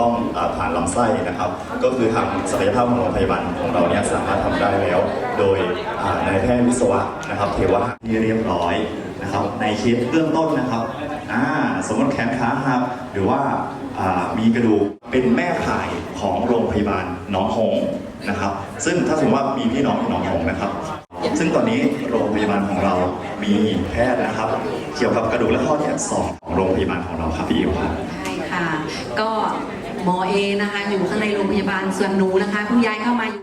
ต้องอผ่านลำไส้นะครับ ก็คือทางศักยภาพของโรงพยาบาลของเราเนี่ยสามารถทำได้แล้ว โดยนายแพทย์วิศวะนะครับเทวะที่เรียบร้อยนะครับ ในเคสเบื้องต้นนะครับสมมติแขนขาหักหรือว่ามีกระดูกเป็นแม่ข่ายของโรงพยาบาลหนองหงนะครับ ซึ่งถ้าสมมติว่ามีพี่น้องที่หนองหงนะครับ ซึ่งตอนนี้โรงพยาบาลของเรามีแพทย์นะครับ เกี่ยวกับกระดูกและข้อเนี่ยสองของโรงพยาบาลของเราครับพี่อิวครับ หมอเอนะคะ อยู่ข้างในโรงพยาบาลส่วนหนูนะคะเพิ่งย้ายเข้ามาอยู่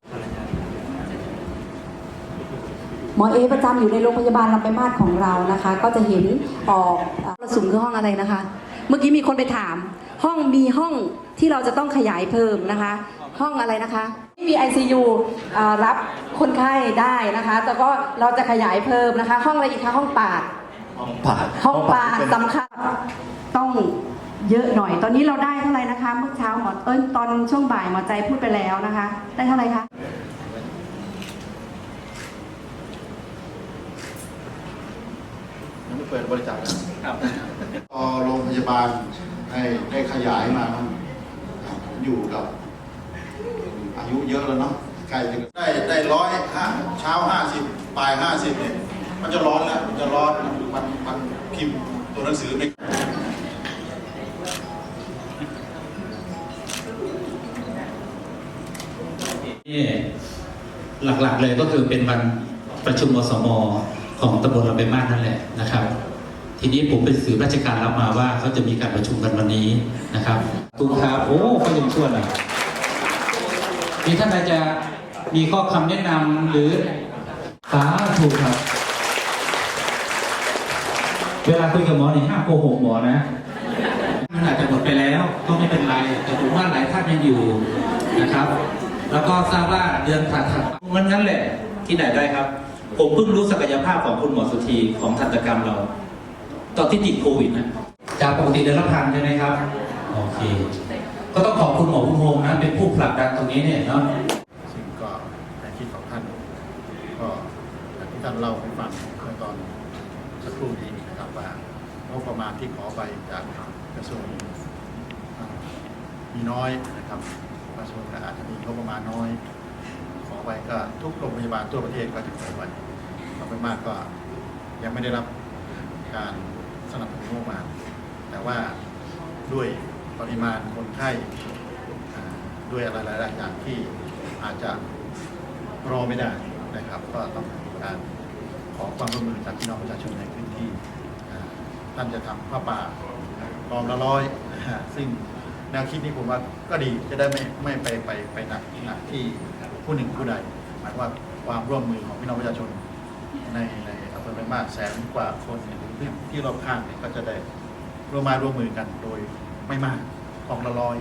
หมอเอประจำอยู่ในโรงพยาบาลลำไปางมาศของเรานะคะ ก็จะเห็นออกเอ่อกระสุนคือห้องอะไรนะคะ เมื่อกี้มีคนไปถาม ห้องมีห้องที่เราจะต้องขยายเพิ่มนะคะ ห้องอะไรนะคะมี ICU อ่ารับคนไข้ได้นะคะแต่ก็เราจะขยายเพิ่มนะคะ ห้องอะไรอีกคะห้องปาดห้องผ่าห้องปาดเป็นสำคัญต้อง เยอะหน่อย ตอนนี้เราได้เท่าไหร่นะคะ เมื่อเช้าหมอเอ้ยตอนช่วงบ่ายหมอใจพูดไปแล้วนะคะ ได้เท่าไหร่คะยังไม่เปิดบริจาคนะครับพอโรงพยาบาลได้ได้ขยายมามันอยู่กับอายุเยอะแล้วเนาะใกล้จะได้ได้ร้อยห้าเช้าห้าสิบปลายห้าสิบเนี่ยมันจะร้อนแล้วมันจะร้อนมันมันพิมพ์ตัวหนังสือไม่ นี่หลักๆเลยก็คือเป็นวันประชุมอสมของตำบลลำไปางมากนั่นแหละนะครับ ทีนี้ผมเป็นสื่อราชการรับมาว่าเขาจะมีการประชุมกันวันนี้นะครับตุกครับโอ้เขายังช่วยอะมีท่านใดจะมีข้อคำแนะนำหรือสาถูกครับ เวลาคุยกับหมอนี่ห้ามโกหกหมอนะมันอาจจะหมดไปแล้วก็ไม่เป็นไรแต่ผมว่าหลายท่านยังอยู่นะครับ แล้วก็ทราบว่าเดือนถัดๆมันนั้นแหละที่ไหนได้ครับ ผมเพิ่งรู้ศักยภาพของคุณหมอสุธีของทันตกรรมเรา ตอนที่ติดโควิดนะจากปกติเดือนละพันใช่ไหมครับโอเค ก็ต้องขอบคุณหมอภูมิพงษ์นะเป็นผู้ผลักดันตรงนี้เนี่ยเนาะซึ่งก็ในคิดของท่านก็อย่างที่ท่านเล่าให้ฟังเมื่อตอนสักครู่นี้นะครับว่างบประมาณที่ขอไปจากกระทรวงอ่ามีน้อยนะครับ กระทรวงก็อาจจะมีงบประมาณน้อย ขอไปก็ทุกโรงพยาบาลทั่วประเทศก็จะขอไปเอาไปมากก็ยังไม่ได้รับการสนับสนุนงบประมาณ แต่ว่าด้วยปริมาณคนไข้ด้วยอะไรหลาย ๆ อย่างที่อาจจะรอไม่ได้นะครับ ก็ต้องการขอความร่วมมือจากพี่น้องประชาชนในพื้นที่ท่านจะทำผ้าป่ากองละร้อยซึ่ง แนวคิดนี้ผมว่าก็ดีจะได้ไม่ไม่ไปไปไปหนักหนักที่ผู้หนึ่งผู้ใด หมายว่าความร่วมมือของพี่น้องประชาชน ในในอำเภอแม่มากแสนกว่าคนเนี่ยที่ที่รอบข้างเนี่ยก็จะได้ร่วมมาร่วมมือกันโดยไม่มากของละร้อย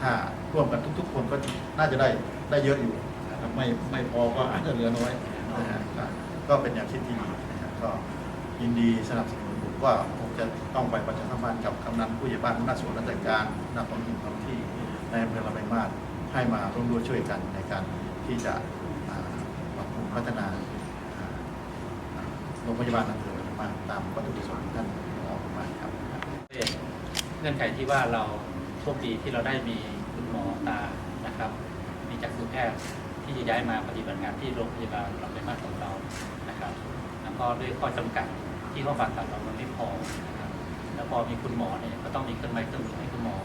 ถ้าร่วมกันทุก ๆ คนก็น่าจะได้ได้เยอะอยู่นะครับไม่ไม่พอก็อาจจะเหลือน้อยนะฮะก็เป็นแนวคิดที่ดีนะฮะก็ยินดีสนับสนุน ว่าผมจะต้องไปประชาสัมพันธ์กับกำนันผู้ใหญ่บ้านหน้าส่วนราชการนักท้องถิ่นท้องที่ในอำเภอละไมมาศให้มาร่วมด้วยช่วยกันในการที่จะปรับปรุงพัฒนาโรงพยาบาลอำเภอมาตามวัตถุประสงค์ที่ท่านออกมาครับเงื่อนไขที่ว่าเราโชคดีที่เราได้มีคุณหมอตานะครับ มีจักษุแพทย์ที่จะย้ายมาปฏิบัติงานที่โรงพยาบาลลำไปางมาศของเรานะครับ แล้วก็ด้วยข้อจำกัด ที่ห้องผ่าตัดเรามันไม่พอนะครับแล้วพอมีคุณหมอเนี่ยก็ต้องมีเครื่องไม้เครื่องมือให้คุณหมอ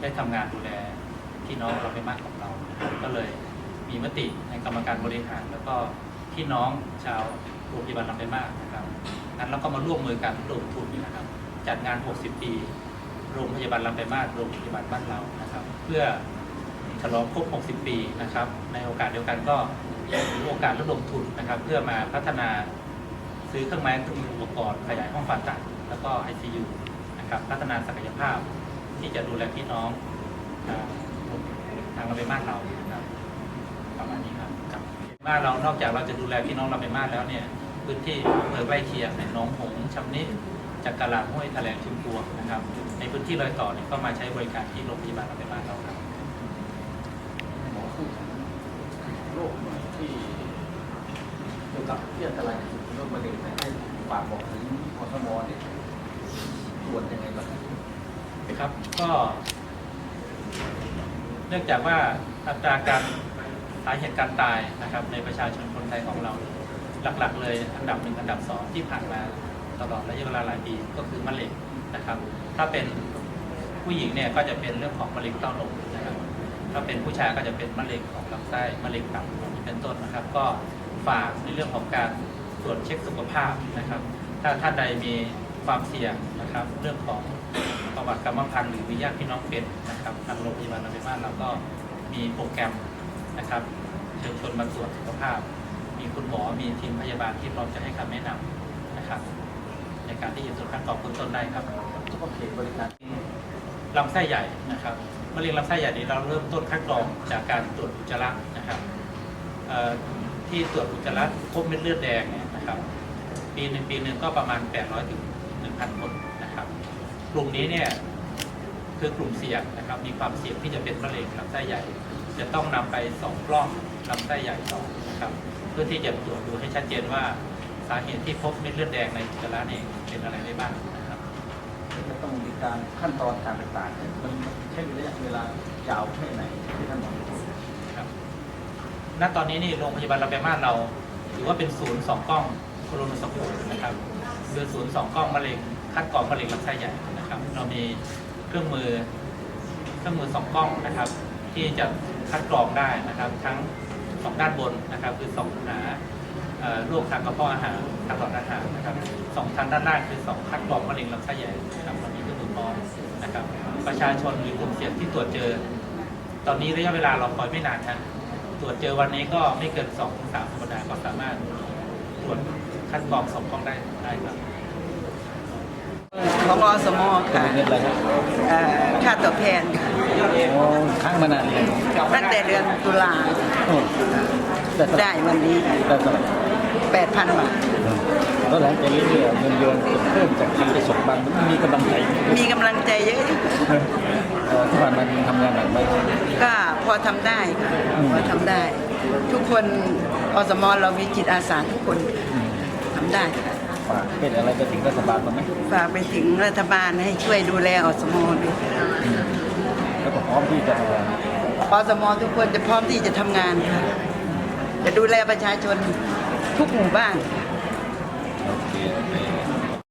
ได้ทำงานดูแลพี่น้องเราไปมากของเรา ก็เลยมีมติในกรรมการบริหาร แล้วก็พี่น้องชาวโรงพยาบาลลำไปมากนะครับงั้นเราก็มาร่วมมือกันร่วมทุนนะครับ จัดงาน 60 ปีโรงพยาบาลลำไปมาศโรงพยาบาลบ้านเรานะครับ เพื่อฉลองครบ 60 ปีนะครับ ในโอกาสเดียวกันก็ถือโอกาสระดมทุนนะครับ เพื่อมาพัฒนา ซื้อเครื่องไม้เครื่องมืออุปกรณ์ขยายห้องผ่าตัดแล้วก็ ICU นะครับพัฒนาศักยภาพที่จะดูแลพี่น้องทางลำไปางมาศเรานะครับประมาณนี้ครับครับบ้านเรานอกจากเราจะดูแลพี่น้องลำไปางมาศแล้วเนี่ยพื้นที่อำเภอใกล้เคียงในหนองหงส์ชำนิจักรลาดห้วยแถลงชุมพวงนะครับ ในพื้นที่รอยต่อเนี่ยก็มาใช้บริการที่โรงพยาบาลลำไปางมาศเราครับหมอพูดถึงโรคที่เกี่ยวกับที่อันตราย โรคมะเร็งนให้ฝากบอกถึงอสมเนี่ยตรวจยังไงบ้างนะครับ ก็ เนื่องจากว่าอัตราการสาเหตุการตายนะครับ ในประชาชนคนไทยของเรา หลักๆ เลยอันดับหนึ่งอันดับสองที่ผ่านมาตลอดระยะเวลาหลายปีก็คือมะเร็งนะครับ ถ้าเป็นผู้หญิงเนี่ยก็จะเป็นเรื่องของมะเร็งเต้านมนะครับ ถ้าเป็นผู้ชายก็จะเป็นมะเร็งของลำไส้มะเร็งตับอย่เป็นต้นนะครับ ก็ฝากในเรื่องของการ รวจเช็คสุขภาพนะครับ ถ้าท่านใดมีความเสี่ยงนะครับ เรื่องของประวัติกรรมพันธุ์หรือมีญาติพี่น้องเป็นนะครับทางโรงพยาบาลเราไปบ้านเราก็มีโปรแกรมนะครับเชิญชวนมาตรวจสุขภาพ มีคุณหมอมีทีมพยาบาลที่พร้อมจะให้คำแนะนำนะครับ ในการที่จะตรวจคัดกรองเบื้องต้นได้ครับเฉพาะเขตบริการลำไส้ใหญ่นะครับมะเร็งลำไส้ใหญ่นี้เราเริ่มต้นคัดกรองจากการตรวจอุจจาระนะครับเอ่อที่ตรวจอุจจาระพบเม็ดเลือดแดงเนี่ย นะครับ ปีหนึ่งปีหนึ่งก็ประมาณ 800ถึง1,000 คนนะครับ กลุ่มนี้เนี่ยคือกลุ่มเสี่ยงนะครับ มีความเสี่ยงที่จะเป็นมะเร็งลำไส้ใหญ่ จะต้องนำไปสองกล้องลำไส้ใหญ่ต่อนะครับ เพื่อที่จะตรวจดูให้ชัดเจนว่าสาเหตุที่พบเม็ดเลือดแดงในอุจจาระเนี่ยเป็นอะไรได้บ้างนะครับจะต้องมีการขั้นตอนการต่างๆเนี่ยมันใช้ระยะเวลายาวแค่ไหนที่ท่านบอกครับ ณตอนนี้นี่โรงพยาบาลราเบมาศเรา ถือว่าเป็นศูนย์สองกล้องโคโรนาสโคปนะครับคือศูนย์สองกล้องมะเร็งคัดกรองมะเร็งลำไส้ใหญ่นะครับ เรามีเครื่องมือเครื่องมือสองกล้องนะครับ ที่จะคัดกรองได้นะครับ ทั้งสองด้านบนนะครับ คือสองหาโรคทางกระเพาะอาหารทางหลอดอาหารนะครับสองทางด้านล่างคือสองคัดกรองมะเร็งลำไส้ใหญ่นะครับเรามีเครื่องมือพร้อมนะครับ ประชาชนหรือกลุ่มเสี่ยงที่ตรวจเจอ ตอนนี้ระยะเวลาเราคอยไม่นานครับ ตรวจเจอวันนี้ก็ไม่เกิน2อถึงสามสัปดาห์ก็สามารถตรวจคัดกรองสองกล้องได้ได้ครับของอสมค่ะเงินอะไรครับเอ่อค่าตอบแทนค่ะโอ้ค้างมานานเลยตั้งแต่เดือนตุลาโอ้แต่สได้วันนี้แต่สมัย8,000บาท แล้วหลังจากนี้เนี่ยเงินเดือนเพิ่มจากทำไปส่งบางมันมีกำลังใจมีกำลังใจเยอะอยู่เอ่อที่ผ่านมาทำงานหนักไหม ก็พอทำได้ค่ะพอทำได้ ทุกคนอสมเรามีจิตอาสาทุกคนทำได้ค่ะฝากเป็นอะไรไปถึงรัฐบาลบ้างไหมฝากไปถึงรัฐบาลให้ช่วยดูแลอสมด้วยแล้วก็พร้อมที่จะทำงานอสมทุกคนจะพร้อมที่จะทำงานค่ะจะดูแลประชาชนทุกหมู่บ้าน โอเค